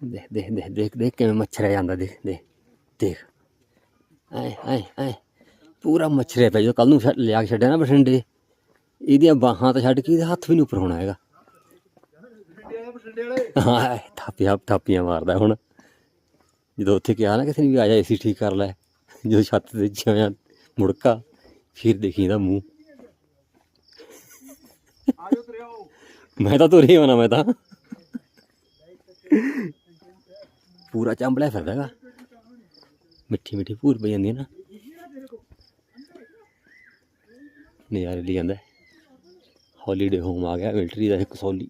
ਦੇਖ ਦੇਖ ਦੇਖ ਦੇਖ ਦੇਖ ਕਿਵੇਂ ਮੱਛਰ ਜਾਂਦਾ ਦੇਖ ਦੇਖ ਦੇਖ। ਐ ਐ ਐ ਪੂਰਾ ਮੱਛਰਿਆ ਪਿਆ ਜੋ ਕੱਲ ਨੂੰ ਲਿਆ ਕੇ ਛੱਡਿਆ ਨਾ ਬਠਿੰਡੇ। ਇਹਦੀਆਂ ਬਾਹਾਂ ਤਾਂ ਛੱਡ ਕੇ ਇਹਦੇ ਹੱਥ ਵੀ ਨਹੀਂ ਉੱਪਰ ਹੋਣਾ ਹੈਗਾ। ਹਾਂ ਥਾਪੀਆਂ ਥਾਪੀਆਂ ਮਾਰਦਾ ਹੁਣ। ਜਦੋਂ ਉੱਥੇ ਕਿਹਾ ਨਾ ਕਿਸੇ ਨੇ ਵੀ ਆ ਜਾ ਏਸੀ ਠੀਕ ਕਰ ਲੈ। ਜਦੋਂ ਛੱਤ ਤੇ ਜਿਵੇਂ ਮੁੜਕਾ ਫਿਰ ਦੇਖੀ ਇਹਦਾ ਮੂੰਹ। ਆਜੋ ਤੇਰੇ ਆਓ। ਮੈਂ ਤਾਂ ਤੁਰ ਹੀ ਆਉਣਾ ਮੈਂ ਤਾਂ। ਪੂਰਾ ਚੰਬਲਿਆ ਫਿਰਦਾ ਹੈਗਾ। ਮਿੱਠੀ ਮਿੱਠੀ ਭੂਰ ਪਈ ਜਾਂਦੀ ਹੈ ਨਾ। ਨਜ਼ਾਰੇ ਲਈ ਜਾਂਦਾ ਹੌਲੀਡੇ ਹੋਮ ਆ ਗਿਆ ਮਿਲਟਰੀ ਦਾ ਇੱਕ ਸੌਲੀ।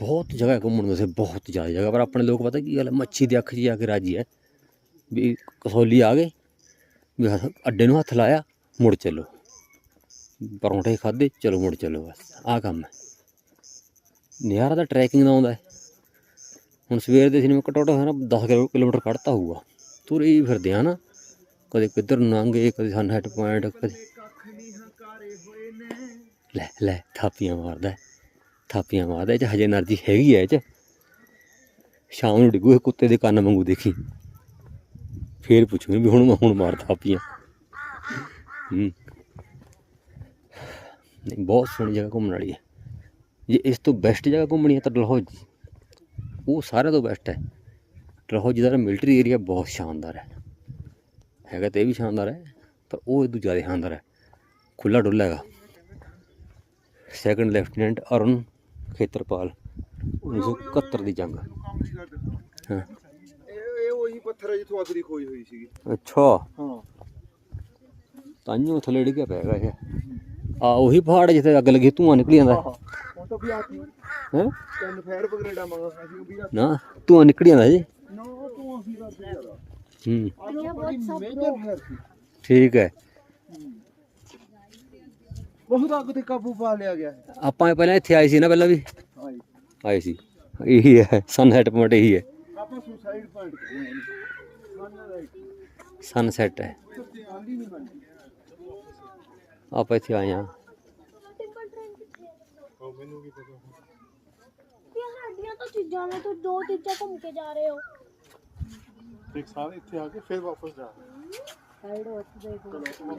ਬਹੁਤ ਜਗ੍ਹਾ ਘੁੰਮਣ ਨੂੰ ਸੇ ਬਹੁਤ ਜ਼ਿਆਦਾ ਜਗ੍ਹਾ, ਪਰ ਆਪਣੇ ਲੋਕ ਪਤਾ ਕੀ ਗੱਲ ਹੈ, ਮੱਛੀ ਦੀ ਅੱਖ 'ਚ ਜਾ ਕੇ ਰਾਜੀ ਹੈ। ਵੀ ਕਸੌਲੀ ਆ ਗਏ, ਵੀ ਅੱਡੇ ਨੂੰ ਹੱਥ ਲਾਇਆ, ਮੁੜ ਚੱਲੋ। ਪਰੌਂਠੇ ਖਾਦੇ ਚਲੋ ਮੁੜ ਚੱਲੋ ਬਸ, ਆਹ ਕੰਮ ਹੈ। ਨਜ਼ਾਰਾ ਤਾਂ ਟਰੈਕਿੰਗ ਦਾ ਆਉਂਦਾ ਹੁਣ ਸਵੇਰ ਦੇ ਸਿਨੇਮਾ ਘਟੋਟਾ ਹੈ ਨਾ 10 ਕਿਲੋਮੀਟਰ ਕੱਢਤਾ ਹੋਊਗਾ। ਤੁਰੇ ਹੀ ਫਿਰਦੇ ਆ ਨਾ। ਕਦੇ ਕਿੱਧਰ ਨੂੰ ਲੰਘੇ ਕਦੇ ਸਨਸੈਟ ਪੁਆਇੰਟ ਕਦੇ ਲੈ ਲੈ, ਥਾਪੀਆਂ ਮਾਰਦਾ ਥਾਪੀਆਂ ਮਾਰਦਾ ਇਹ ਚ ਹਜੇ એનર્ਜੀ ਹੈਗੀ ਹੈ ਇਹ ਚ। ਸ਼ਾਮ ਨੂੰ ਡਿੱਗੂ, ਇਹ ਕੁੱਤੇ ਦੇ ਕੰਨ ਵਾਂਗੂ ਦੇਖੀ। ਫੇਰ ਪੁੱਛੂਗੀ ਵੀ ਹੁਣ ਮੈਂ ਹੁਣ ਮਾਰ ਥਾਪੀਆਂ। ਹੂੰ। ਬਹੁਤ ਸੋਹਣੀ ਜਗ੍ਹਾ ਘੁੰਮਣ ਵਾਲੀ ਹੈ। ਜੇ ਇਸ ਤੋਂ ਬੈਸਟ ਜਗ੍ਹਾ ਘੁੰਮਣੀ ਹੈ ਤਾਂ ਡਲਹੌਜੀ ਉਹ ਸਾਰਿਆਂ ਤੋਂ ਬੈਸਟ ਹੈ। ਡਲਹੌਜੀ ਦਾ ਮਿਲਟਰੀ ਏਰੀਆ ਬਹੁਤ ਸ਼ਾਨਦਾਰ ਹੈ। ਹੈਗਾ ਤੇ ਇਹ ਵੀ ਸ਼ਾਨਦਾਰ ਹੈ ਪਰ ਉਹ ਇਦੋਂ ਜ਼ਿਆਦਾ ਸ਼ਾਨਦਾਰ ਹੈ। ਖੁੱਲਾ ਡੁੱਲਾ ਹੈਗਾ। ਸੈਕੰਡ ਲੈਫਟੀਨੈਂਟ ਅਰੁਣ ਖੇਤਰਪਾਲ 1971 ਦੀ ਜੰਗ। ਹਾਂ। ਇਹ ਉਹੀ ਪੱਥਰ ਹੈ ਜਿੱਥੋਂ ਅਗਰੀ ਖੋਈ ਹੋਈ ਸੀਗੀ। ਅੱਛਾ। ਹਾਂ। ਤਾਂਿਓ ਥੱਲੇ ਡਿੱਗਿਆ ਪਿਆ ਹੈਗਾ ਇਹ। ਆ ਉਹੀ ਪਹਾੜ ਜਿੱਥੇ ਅੱਗ ਲੱਗੀ ਧੂਆਂ ਨਿਕਲੀ ਜਾਂਦਾ। ਤਾਂ ਵੀ ਆਤੀ ਹੈ? ਤਿੰਨ ਫੈਰ ਉਹ ਵੀ ਆ ਨਾ ਜਾਂਦਾ ਜੀ? ਨਾ ਤੂੰ ਅਸੀਂ ਕਰਦੇ ਹੂੰ। ਠੀਕ ਹੈ। ਬਹੁਤ ਅੱਗ ਤੇ ਕਾਬੂ ਪਾ ਲਿਆ ਗਿਆ ਹੈ। ਆਪਾਂ ਪਹਿਲਾਂ ਇੱਥੇ ਆਏ ਸੀ ਨਾ ਪਹਿਲਾਂ ਵੀ? ਆਏ ਸੀ। ਇਹੀ ਹੈ ਸਨਸੈਟ ਪੁਆਇੰਟ ਇਹੀ ਹੈ। ਆਪਾਂ ਸੁਸਾਈਡ ਪੁਆਇੰਟ ਹਾਂ ਸਨਸੈਟ ਹੈ। ਤੇ ਆਂਦੀ ਨਹੀਂ ਬਣਦੀ। ਆਪਾਂ ਇੱਥੇ ਆਏ ਹਾਂ ਇਹ ਸਾਡੀਆਂ ਤਾਂ ਚੀਜ਼ਾਂ ਨੇ ਤੂੰ ਦੋ ਚੀਜ਼ਾਂ ਘੁੰਮ ਕੇ ਜਾ ਰਹੇ ਹੋ। ਇੱਕ ਸਾਲ ਇੱਥੇ ਆ ਕੇ ਫਿਰ ਵਾਪਸ ਜਾ ਸਾਈਡ ਉੱਥੇ ਦੇਖੋ।